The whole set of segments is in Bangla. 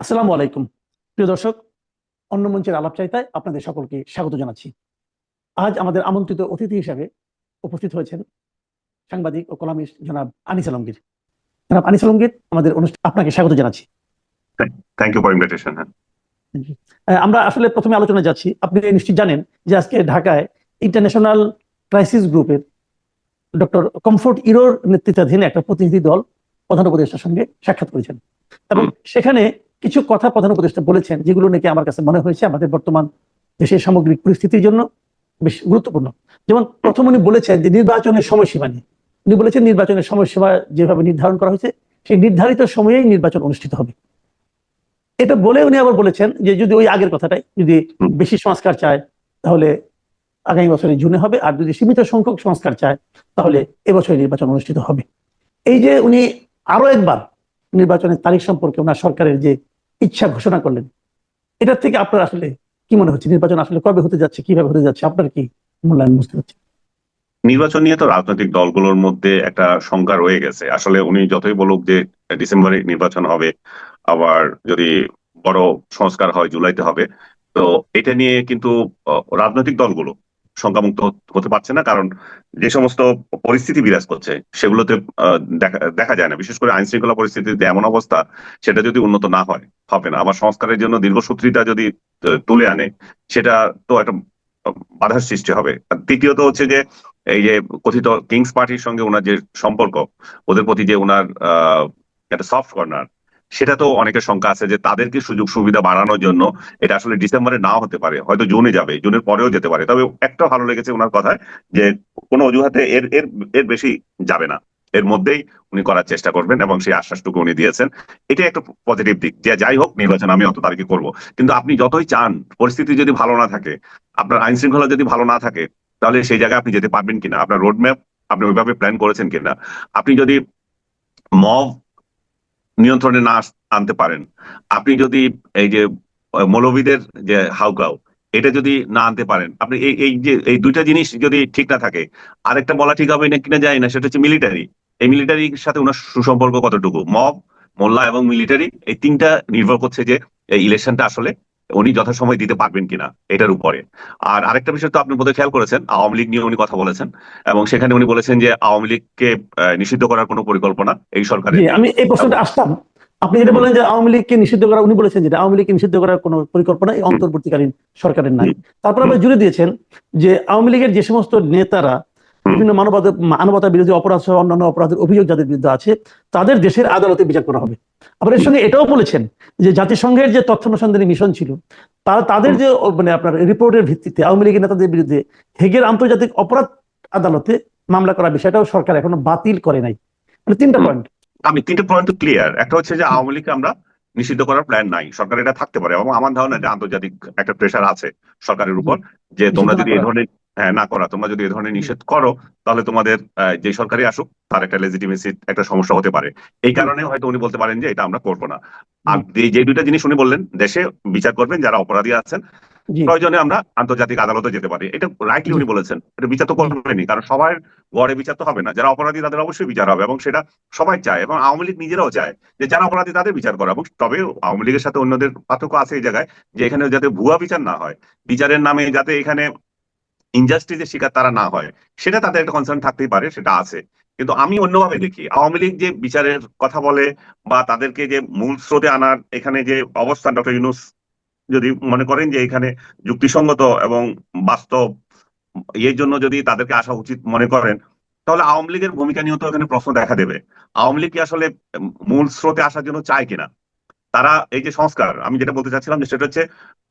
আসসালামু আলাইকুম। প্রিয় দর্শক অন্য মঞ্চের আলাপ চাইতায় আপনাদের সকলকে স্বাগত জানাচ্ছি। আজ আমাদের আমন্ত্রিত অতিথি হিসাবে উপস্থিত হয়েছেন সাংবাদিক ও কলামিস্ট জনাব আনিস আলমগীর। জনাব আনিস আলমগীর আমাদের অনুষ্ঠান আপনাকে স্বাগত জানাচ্ছি। থ্যাংক ইউ ফর আমরা আসলে প্রথমে আলোচনা যাচ্ছি। আপনি নিশ্চিত জানেন যে আজকে ঢাকায় ইন্টারন্যাশনাল ক্রাইসিস গ্রুপের ডক্টর কমফোর্ট ইরোর নেতৃত্বাধীন একটা প্রতিনিধি দল প্রধান উপদেষ্টার সঙ্গে সাক্ষাৎ করেছেন। এবং সেখানে কিছু কথা প্রধান উপদেষ্টা বলেছেন, যেগুলো নাকি আমার কাছে মনে হয়েছে আমাদের বর্তমান দেশের সামগ্রিক পরিস্থিতির জন্য বেশ গুরুত্বপূর্ণ। যেমন প্রথম উনি বলেছেন যে নির্বাচনের সময়সীমা নিয়ে। উনি বলেছেন নির্বাচনের সময়সীমা যেভাবে নির্ধারণ করা হয়েছে, সেই নির্ধারিত সময়েই নির্বাচন অনুষ্ঠিত হবে। এটা বলে উনি আবার বলেছেন যে যদি ওই আগের কথাটাই, যদি বেশি সংস্কার চায়, তাহলে আগামী বছরের জুনে হবে, আর যদি সীমিত সংখ্যক সংস্কার চায়, তাহলে এবছরে নির্বাচন অনুষ্ঠিত হবে। এই যে উনি আরও একবার নির্বাচনের তারিখ সম্পর্কে ওনার সরকারের যে ইচ্ছা ঘোষণা করলেন। এটার থেকে আপনার আসলে কি মনে হচ্ছে? নির্বাচন আসলে কবে হতে যাচ্ছে, কীভাবে হতে যাচ্ছে? আপনার কি মূল্যায়ন বুঝতে পারছি নির্বাচন নিয়ে তো রাজনৈতিক দলগুলোর মধ্যে একটা শঙ্কা রয়ে গেছে। আসলে উনি যতই বলুক যে ডিসেম্বরে নির্বাচন হবে, আবার যদি বড় সংস্কার হয়, জুলাইতে হবে। তো এটা নিয়ে কিন্তু রাজনৈতিক দলগুলো শঙ্কামুক্ত হতে পারছে না, কারণ যে সমস্ত পরিস্থিতি বিরাজ করছে, সেগুলোতে দেখা যায় না। বিশেষ করে আইন শৃঙ্খলা পরিস্থিতিতে এমন অবস্থা, সেটা যদি উন্নত না হয়, হবে না। আবার সংস্কারের জন্য দীর্ঘসূত্রিতা যদি তুলে আনে, সেটা তো একটা বাধার সৃষ্টি হবে। দ্বিতীয়ত হচ্ছে যে, এই যে কথিত কিংস পার্টির সঙ্গে ওনার যে সম্পর্ক, ওদের প্রতি যে ওনার একটা সফট কর্নার সেটা তো অনেকের শঙ্কা আছে যে তাদেরকে সুযোগ সুবিধা বাড়ানোর জন্য এটা আসলে ডিসেম্বরে নাও হতে পারে, হয়তো জুনে যাবে, জুনের পরেও যেতে পারে। তবে একটা ভালো লেগেছে ওনার কথায় যে কোনো অজুহাতে এর এর এর বেশি যাবে না। এর মধ্যেই উনি করার চেষ্টা করবেন এবং সেই আশ্বাসটুকু উনি দিয়েছেন। এটা একটা পজিটিভ দিক যে যাই হোক নির্বাচন আমি অত তারিখে করব। কিন্তু আপনি যতই চান, পরিস্থিতি যদি ভালো না থাকে, আপনার আইন শৃঙ্খলা যদি ভালো না থাকে, তাহলে সেই জায়গায় আপনি যেতে পারবেন কিনা? আপনার রোড ম্যাপ আপনি ওইভাবে প্ল্যান করেছেন কিনা? আপনি যদি মব নিয়ন্ত্রণে না আনতে পারেন। আপনি যদি এই যে মৌলবীদের যে হাউকাউ, এটা যদি না আনতে পারেন, আপনি এই এই যে, এই দুইটা জিনিস যদি ঠিক না থাকে, আরেকটা বলা ঠিক হবে না, কিনা যায় না, সেটা হচ্ছে মিলিটারি। এই মিলিটারির সাথে ওনার সুসম্পর্ক কতটুকু? মব, মোল্লা এবং মিলিটারি, এই তিনটা নির্ভর করছে যে, এই ইলেকশনটা আসলে উনি যথাসময় দিতে পারবেন কিনা এটার উপরে। আর আরেকটা বিষয় তো আপনি বোধহয় খেয়াল করেছেন আওয়ামী লীগ নিয়ে উনি কথা বলেছেন এবং সেখানে উনি বলেছেন যে আওয়ামী লীগকে নিষিদ্ধ করার কোনো পরিকল্পনা এই সরকারের আমি এই প্রশ্নটা আসতাম। আপনি যেটা বলেন যে আওয়ামী লীগকে নিষিদ্ধ করা উনি বলেছেন যেটা আওয়ামী লীগকে নিষিদ্ধ করার কোনো পরিকল্পনা এই অন্তর্বর্তীকালীন সরকারের নাই। তারপর আবার জুড়ে দিয়েছেন যে আওয়ামী লীগের যে সমস্ত নেতারা বিভিন্ন মানবতা মানবতা বিরোধী অপরাধ সহ অন্যান্য অপরাধের অভিযোগ যাদের বিরুদ্ধে আছে তাদের দেশের আদালতে বিচার করা হবে। আবার এর সঙ্গে এটাও বলেছেন যে জাতিসংঘের যে তথ্য অনুসন্ধানী মিশন ছিল তারা তাদের যে মানে আপনার রিপোর্টের ভিত্তিতে আওয়ামী লীগের নেতাদের বিরুদ্ধে হেগের আন্তর্জাতিক অপরাধ আদালতে মামলা করার বিষয়টাও সরকার এখনও বাতিল করে নাই। মানে তিনটা পয়েন্ট। আমি তিনটে পয়েন্ট ক্লিয়ার একটা হচ্ছে যে আওয়ামী লীগকে আমরা নিষিদ্ধ করার প্ল্যান নাই। সরকার এটা থাকতে পারে এবং আমার ধারণা যে আন্তর্জাতিক একটা প্রেশার আছে সরকারের উপর যে তোমরা যদি এই ধরনের না করা। তোমরা যদি এই ধরনের নিষেধ করো তাহলে তোমাদের যে সরকারি আসুক তার একটা লেজিটিমেসি একটা সমস্যা হতে পারে। এই কারণে হয়তো উনি বলতে পারেন যে এটা আমরা করব না। আর যে- দুইটা জিনিস উনি বললেন দেশে বিচার করবেন যারা অপরাধী আছেন প্রয়োজনে আমরা আন্তর্জাতিক আদালতে যেতে পারি। এটা রাইটলি উনি বলেছেন। এটা বিচার তো করবেনই কারণ সবার গড়ে বিচার তো হবে না। যারা অপরাধী তাদের অবশ্যই বিচার হবে এবং সেটা সবাই চায় এবং আওয়ামী লীগ নিজেরাও চায় যে যারা অপরাধী তাদের বিচার করা এবং তবে আওয়ামী লীগের সাথে অন্যদের পার্থক্য আছে এই জায়গায় যে এখানে যাতে ভুয়া বিচার না হয় বিচারের নামে যাতে এখানে ইনজাস্টিসের শিকার তারা না হয়, সেটা তাদের একটা কনসার্ন থাকতেই পারে, সেটা আছে। কিন্তু আমি অন্যভাবে দেখি, আওয়ামী লীগ যে বিচারের কথা বলে বা তাদেরকে যে মূল স্রোতে আনার এখানে যে অবস্থান ডক্টর ইউনুস যদি মনে করেন যে এখানে যুক্তিসঙ্গত এবং বাস্তব এর জন্য যদি তাদেরকে আসা উচিত মনে করেন, তাহলে আওয়ামী লীগের ভূমিকা নিয়েও তো এখানে প্রশ্ন দেখা দেবে। আওয়ামী লীগ কি আসলে মূল স্রোতে আসার জন্য চায় কিনা? তারা এই যে সংস্কার, আমি যেটা বলতে চাচ্ছিলাম সেটা হচ্ছে,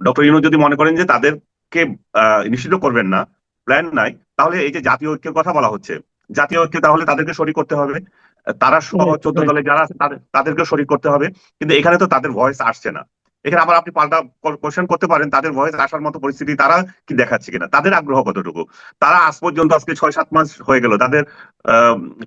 ডক্টর ইউনুস যদি মনে করেন যে তাদেরকে আহ, নিষিদ্ধ করবেন না প্ল্যান নাই তাহলে এই যে জাতীয় ঐক্যের কথা বলা হচ্ছে জাতীয় ঐক্য তাহলে তাদেরকে শরিক করতে হবে তারা সহ চোদ্দ. দলে যারা আছে তাদের- তাদেরকে শরিক করতে হবে কিন্তু এখানে তো তাদের ভয়েস আসছে না এখানে আবার আপনি পাল্টা কোশ্চেন করতে পারেন, তাদের ভয়েস আসার মতো পরিস্থিতি তারা কি দেখাচ্ছে কিনা। তাদের আগ্রহ কতটুকু? তারা আজ পর্যন্ত, আজকে ছয় সাত মাস হয়ে গেল, তাদের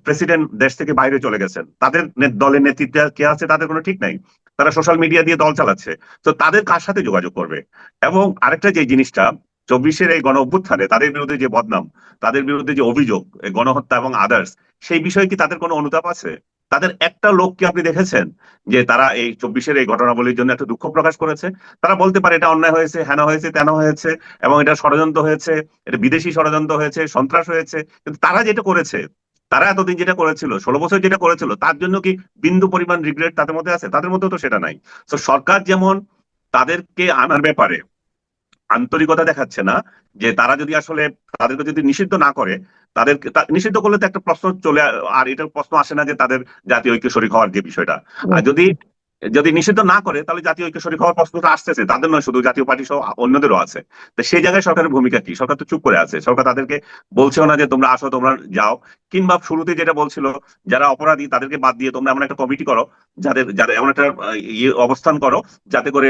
প্রেসিডেন্ট দেশ থেকে বাইরে চলে গেছেন। তাদের দলের নেতৃত্বে কে আছে তাদের কোনো ঠিক নাই। তারা সোশ্যাল মিডিয়া দিয়ে দল চালাচ্ছে। তো তাদের কার সাথে যোগাযোগ করবে? এবং আরেকটা যে জিনিসটা, চব্বিশের এই গণ অভ্যুত্থানে তাদের বিরুদ্ধে যে বদনাম, তাদের বিরুদ্ধে যে অভিযোগ গণহত্যা এবং আদার্স সেই বিষয়ে কি তাদের কোনো অনুতাপ আছে? তাদের একটা লোককে আপনি দেখেছেন যে তারা এই চব্বিশের এই ঘটনাবলীর জন্য একটা দুঃখ প্রকাশ করেছে? তারা বলতে পারে এটা অন্যায় হয়েছে, হেন হয়েছে, তেন হয়েছে এবং এটা ষড়যন্ত্র হয়েছে, এটা বিদেশি ষড়যন্ত্র হয়েছে, সন্ত্রাস হয়েছে। কিন্তু তারা যেটা করেছে, তারা এতদিন যেটা করেছিল, ষোলো বছর যেটা করেছিল, তার জন্য কি বিন্দু পরিমাণ রিগ্রেট তাদের মধ্যে আছে? তাদের মধ্যে তো সেটা নাই। তো সরকার যেমন তাদেরকে আনার ব্যাপারে আন্তরিকতা দেখাচ্ছে না যে তারা যদি আসলে তাদেরকে যদি নিষিদ্ধ না করে তাদের নিষিদ্ধ করলে তো একটা প্রশ্ন চলে আর এটার প্রশ্ন আসে না যে তাদের জাতীয় ঐক্য শরিক হওয়ার যে বিষয়টা। আর যদি যদি নিষিদ্ধ না করে তাহলে জাতীয় ঐক্য শরিক হওয়ার প্রশ্নটা আসতেছে। তাদের নয় শুধু জাতীয় পার্টি সহ অন্যদেরও আছে। তো সেই জায়গায় সরকারের ভূমিকা কি? সরকার তো চুপ করে আছে। সরকার তাদেরকে বলছেও না যে তোমরা আসো তোমরা যাও। কিংবা শুরুতে যেটা বলছিল যারা অপরাধী তাদেরকে বাদ দিয়ে তোমরা এমন একটা কমিটি করো যাদের যাদের এমন একটা ইয়ে অবস্থান করো যাতে করে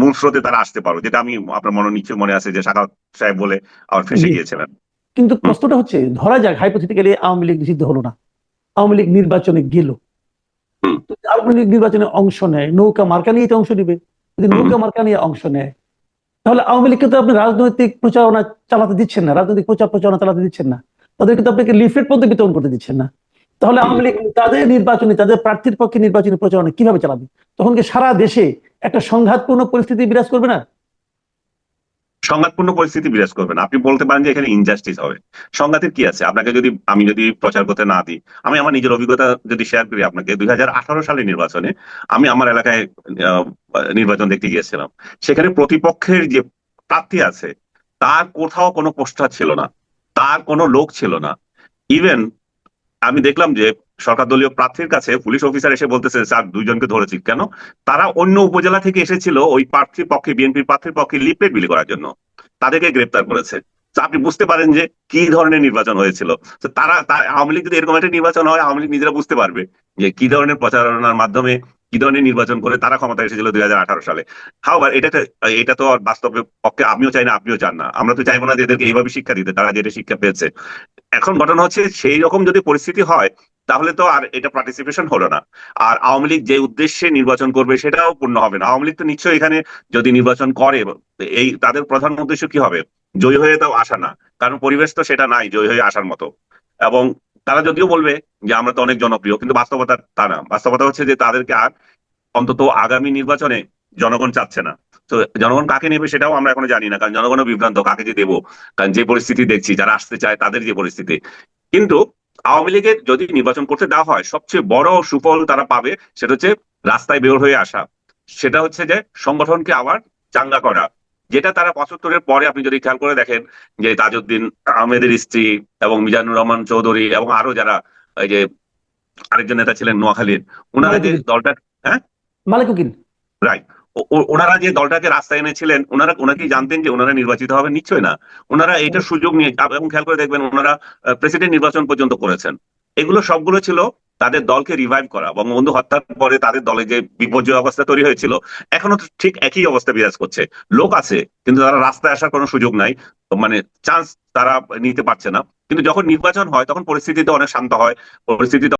মূল স্রোতে তারা আসতে পারো। যেটা আমি আপনার মনে নিশ্চয় মনে আছে যে শাখা সাহেব বলে আবার ফেসে গিয়েছিলেন। কিন্তু প্রশ্নটা হচ্ছে ধরা যাক হাইপোথেটিক্যালি আওয়ামী লীগ নিষিদ্ধ হলো না। আওয়ামী লীগ নির্বাচনে গেল। আওয়ামী লীগ নির্বাচনে অংশ নেয় নৌকা মার্কা নিয়ে অংশ নিবে। যদি নৌকা মার্কা নিয়ে অংশ নেয় তাহলে আওয়ামী লীগকে তো আপনি রাজনৈতিক প্রচারণা চালাতে দিচ্ছেন না রাজনৈতিক প্রচার প্রচারণা চালাতে দিচ্ছেন না। তাদেরকে তো আপনাকে লিফলেট পর্যন্ত বিতরণ করতে দিচ্ছেন না। তাহলে আওয়ামী লীগ তাদের নির্বাচনে তাদের প্রার্থীর পক্ষে নির্বাচনী প্রচারণা কীভাবে চালাবে? তখন কি সারা দেশে একটা সংঘাতপূর্ণ পরিস্থিতি বিরাজ করবে না? সংঘাতপূর্ণ পরিস্থিতি বিরাজ করবে না। আপনি বলতে পারেন যে এখানে ইনজাস্টিস হবে। সংঘাতের কি আছে? আপনাকে যদি, আমি যদি প্রচার করতে না দিই, আমি আমার নিজের অভিজ্ঞতা যদি শেয়ার করি আপনাকে, দুই সালের নির্বাচনে আমি আমার এলাকায় নির্বাচন দেখতে গিয়েছিলাম। সেখানে প্রতিপক্ষের যে প্রার্থী আছে, তার কোথাও কোনো পোস্টার ছিল না। তার কোনো লোক ছিল না। ইভেন আমি দেখলাম যে সরকার দলীয় প্রার্থীর কাছে পুলিশ অফিসার এসে বলতেছে, স্যার, দুইজনকে ধরেছি। কেন? তারা অন্য উপজেলা থেকে এসেছিল ওই প্রার্থীর পক্ষে, বিএনপির প্রার্থীর পক্ষে লিফলেট বিলি করার জন্য। তাদেরকে গ্রেপ্তার করেছে। আপনি বুঝতে পারেন যে কি ধরনের নির্বাচন হয়েছিল। তারা আওয়ামী লীগ যদি এরকম একটা নির্বাচন হয়, আওয়ামী লীগ নিজেরা বুঝতে পারবে যে কি ধরনের প্রচারণার মাধ্যমে, কি ধরনের নির্বাচন করে তারা ক্ষমতা এসেছিল দুই হাজার আঠারো সালে। হাওয়ার এটা এটা তো বাস্তবে পক্ষে আমিও চাই না, আপনিও চান না। আমরা তো চাইব না যে এদেরকে এইভাবে শিক্ষা দিতে, তারা যেটা শিক্ষা পেয়েছে। এখন ঘটনা হচ্ছে, সেই রকম যদি পরিস্থিতি হয় তাহলে তো আর এটা পার্টিসিপেশন হলো না। আর আওয়ামী লীগ যে উদ্দেশ্যে নির্বাচন করবে সেটাও পূর্ণ হবে না। আওয়ামী লীগ তো নিশ্চয়ই এখানে যদি নির্বাচন করে, এই তাদের প্রধান উদ্দেশ্য কি হবে? জয়ী হয়ে তাও আসা না। কারণ পরিবেশ তো সেটা নাই, জয়ী হয়ে আসার মতো। এবং তারা যদিও বলবে যে আমরা তো অনেক জনপ্রিয়, কিন্তু বাস্তবতা তা না। বাস্তবতা হচ্ছে যে তাদেরকে আর অন্তত আগামী নির্বাচনে জনগণ চাচ্ছে না। তো জনগণ কাকে নেবে সেটাও আমরা এখনও জানি না, কারণ জনগণও বিভ্রান্ত কাকে যে দেবো। কারণ যে পরিস্থিতি দেখছি, যারা আসতে চায় তাদের যে পরিস্থিতি। কিন্তু আওয়ামী লীগের যদি নির্বাচন করতে দেওয়া হয় সবচেয়ে বড় সুফল তারা পাবে সেটা হচ্ছে রাস্তায় বের হয়ে আসা। সেটা হচ্ছে যে সংগঠনকে আবার চাঙ্গা করা। যেটা তারা পঁচাত্তরের পরে আপনি যদি খেয়াল করে দেখেন যে তাজউদ্দিন আহমেদের স্ত্রী এবং মিজানুর রহমান চৌধুরী এবং আরও যারা এই যে আরেকজন নেতা ছিলেন নোয়াখালীর ওনারা যে দলটা মালিক উকিল রাইট ওনারা যে দলটাকে রাস্তায় এনেছিলেন ওনারা ওনারা কি জানতেন যে ওনারা নির্বাচিত হবে নিশ্চয় না। ওনারা এইটার সুযোগ নিয়ে এবং খেয়াল করে দেখবেন ওনারা প্রেসিডেন্ট নির্বাচন পর্যন্ত করেছেন। এগুলো সবগুলো ছিল তাদের দলকে রিভাইভ করা। বঙ্গবন্ধু হত্যার পরে তাদের দলে যে বিপর্যয় অবস্থা তৈরি হয়েছিল এখনও ঠিক একই অবস্থা বিরাজ করছে। লোক আছে কিন্তু তারা রাস্তায় আসার কোনো সুযোগ নাই। মানে চান্স তারা নিতে পারছে না। কিন্তু যখন নির্বাচন হয় তখন পরিস্থিতিতে অনেক শান্ত হয় পরিস্থিতি